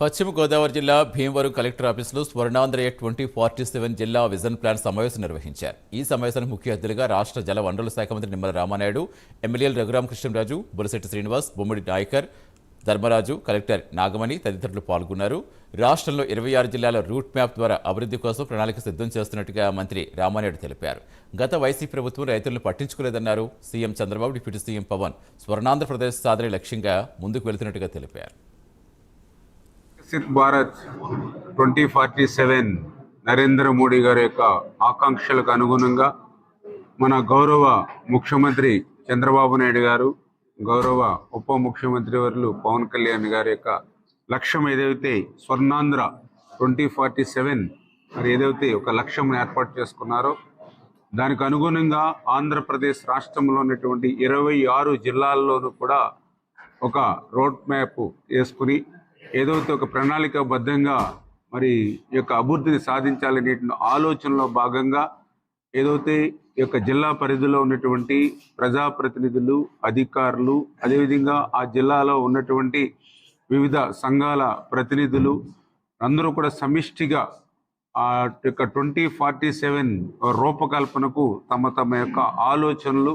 పశ్చిమ గోదావరి జిల్లా భీమవరం కలెక్టర్ ఆఫీసులో స్వర్ణాంధ్రయ ట్వంటీ ఫార్టీ సెవెన్ జిల్లా విజన్ ప్లాన్ సమావేశం నిర్వహించారు. ఈ సమావేశానికి ముఖ్య అతిథులుగా రాష్ట్ర జల వనరుల శాఖ మంత్రి నిమ్మల రామానాయుడు ఎమ్మెల్యేలు రఘురామకృష్ణరాజు బులశెట్టి శ్రీనివాస్ బొమ్మిడి నాయకర్ ధర్మరాజు కలెక్టర్ నాగమణి తదితరులు పాల్గొన్నారు. రాష్ట్రంలో ఇరవై ఆరు జిల్లాల రూట్ మ్యాప్ ద్వారా అభివృద్ధి కోసం ప్రణాళిక సిద్ధం చేస్తున్నట్టుగా మంత్రి రామానాయుడు తెలిపారు. గత వైసీపీ ప్రభుత్వం రైతులను పట్టించుకోలేదన్నారు. CM Chandrababu deputy CM Pavan Swarnandhrapradesh సాధనే లక్ష్యంగా ముందుకు వెళుతున్నట్టుగా తెలిపారు. Viksit Bharat twenty forty seven Narendra Modi గారి యొక్క ఆకాంక్షలకు అనుగుణంగా మన గౌరవ ముఖ్యమంత్రి చంద్రబాబు నాయుడు గారు గౌరవ ఉప ముఖ్యమంత్రి వర్లు పవన్ కళ్యాణ్ గారి యొక్క లక్ష్యం ఏదైతే స్వర్ణాంధ్ర ట్వంటీ ఫార్టీ సెవెన్ మరి ఏదైతే ఒక లక్ష్యం ఏర్పాటు చేసుకున్నారో దానికి అనుగుణంగా ఆంధ్రప్రదేశ్ రాష్ట్రంలో ఉన్నటువంటి ఇరవై ఆరు జిల్లాల్లోనూ కూడా ఒక రోడ్ మ్యాప్ వేసుకుని ఏదైతే ఒక ప్రణాళికాబద్ధంగా మరి ఈ యొక్క అభివృద్ధిని సాధించాలనే ఆలోచనలో భాగంగా ఏదైతే ఈ యొక్క జిల్లా పరిధిలో ఉన్నటువంటి ప్రజాప్రతినిధులు అధికారులు అదేవిధంగా ఆ జిల్లాలో ఉన్నటువంటి వివిధ సంఘాల ప్రతినిధులు అందరూ కూడా సమిష్టిగా ఆ యొక్క ట్వంటీ ఫార్టీ సెవెన్ రూపకల్పనకు తమ తమ యొక్క ఆలోచనలు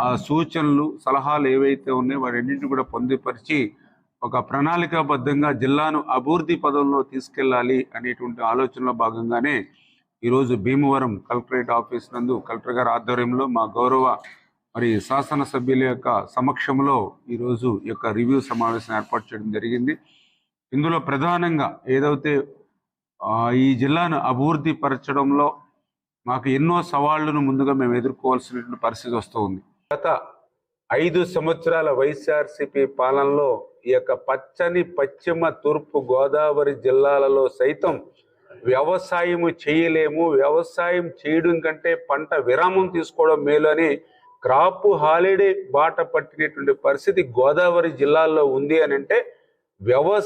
ఆ సూచనలు సలహాలు ఏవైతే ఉన్నాయో వాటన్నింటిని కూడా పొందుపరిచి ఒక ప్రణాళికాబద్ధంగా జిల్లాను అభివృద్ధి పదంలో తీసుకెళ్ళాలి అనేటువంటి ఆలోచనలో భాగంగానే ఈరోజు భీమవరం కలెక్టరేట్ ఆఫీస్ నందు కలెక్టర్ గారి ఆధ్వర్యంలో మా గౌరవ మరి శాసనసభ్యుల యొక్క సమక్షంలో ఈరోజు యొక్క రివ్యూ సమావేశం ఏర్పాటు చేయడం జరిగింది. ఇందులో ప్రధానంగా ఏదైతే ఈ జిల్లాను అభివృద్ధి పరచడంలో మాకు ఎన్నో సవాళ్ళను ముందుగా మేము ఎదుర్కోవాల్సినటువంటి పరిస్థితి వస్తూ ఉంది. గత ఐదు సంవత్సరాల వైఎస్ఆర్సీపీ పాలనలో ఈ యొక్క పచ్చని పశ్చిమ తూర్పు గోదావరి జిల్లాలలో సైతం వ్యవసాయము చేయలేము వ్యవసాయం చేయడం కంటే పంట విరామం తీసుకోవడం మేలు అని క్రాప్ హాలిడే బాట పట్టినటువంటి పరిస్థితి గోదావరి జిల్లాల్లో ఉంది అని అంటే వ్యవసాయ